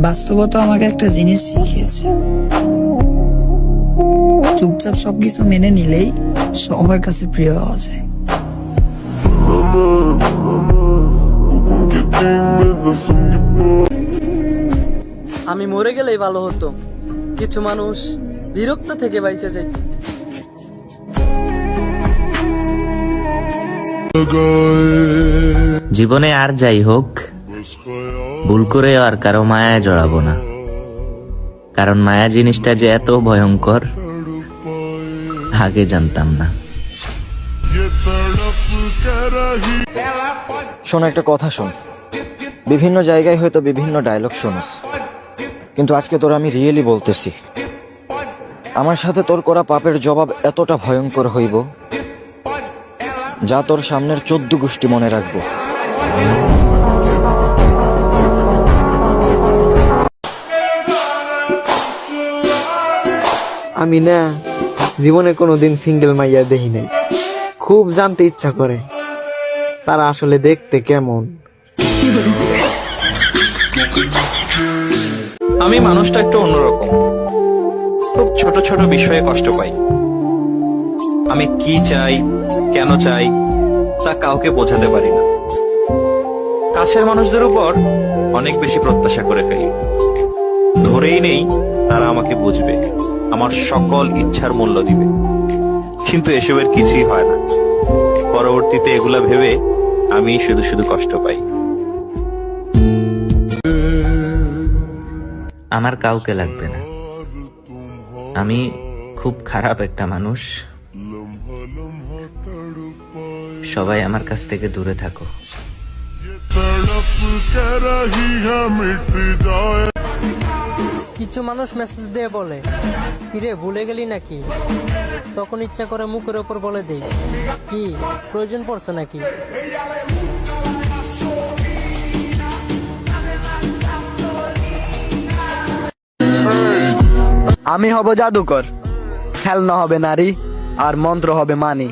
বাস্তবতা আমাকে একটা জিনিস শিখিয়েছে। চুপচাপ সবকিছু মেনে নিলেই সবার কাছে প্রিয় হওয়া যায়। আমি মরে গেলেই ভালো হতো। কিছু মানুষ বিরক্ত থেকে বাইচে যায়। জীবনে আর যাই হোক ভুল করে আর কারও মায়ায় জড়াবো না। কারণ মায়া জিনিসটা যে এত ভয়ঙ্কর, আগে জানতাম না। শোন, একটা কথা শোন। বিভিন্ন জায়গায় হয়তো বিভিন্ন ডায়লগ শোনস। কিন্তু আজকে তোর আমি রিয়েলি বলতেছি। আমার সাথে তোর করা পাপের জবাব এতটা ভয়ঙ্কর হইব, যা তোর সামনের চোদ্দ গোষ্ঠী মনে রাখব। আমি না জীবনে কোনো দিন সিঙ্গেল মাইয়া দেখি নাই। খুব জানতে ইচ্ছা করে। তারা আসলে দেখতে কেমন? আমি মানুষটা একটু অন্যরকম। খুব ছোট ছোট বিষয়ে কষ্ট পাই। আমি কি চাই, কেন চাই, তা কাউকে বোঝাতে পারি না। কাছের মানুষদের উপর অনেক বেশি প্রত্যাশা করে ফেলি। ধরেই নেই তারা আমাকে বুঝবে। আমার সকল ইচ্ছার মূল্য দিবে। কিন্তু এসবের কিছুই হয় না। পরবর্তীতে এগুলা ভেবে আমি শুধু শুধু কষ্ট পাই। আমার কাউকে লাগবে না। আমি খুব খারাপ একটা মানুষ। সবাই আমার কাছ থেকে দূরে থাকো। কিছু মানুষ মেসেজ দিয়ে বলে কিরে ভুলে গেলি নাকি? তখন ইচ্ছা করে মুখের ওপর বলে দেই কি প্রয়োজন পড়ছে নাকি? আমি হব জাদুকর। খেলনা হবে নারী আর মন্ত্র হবে মানি।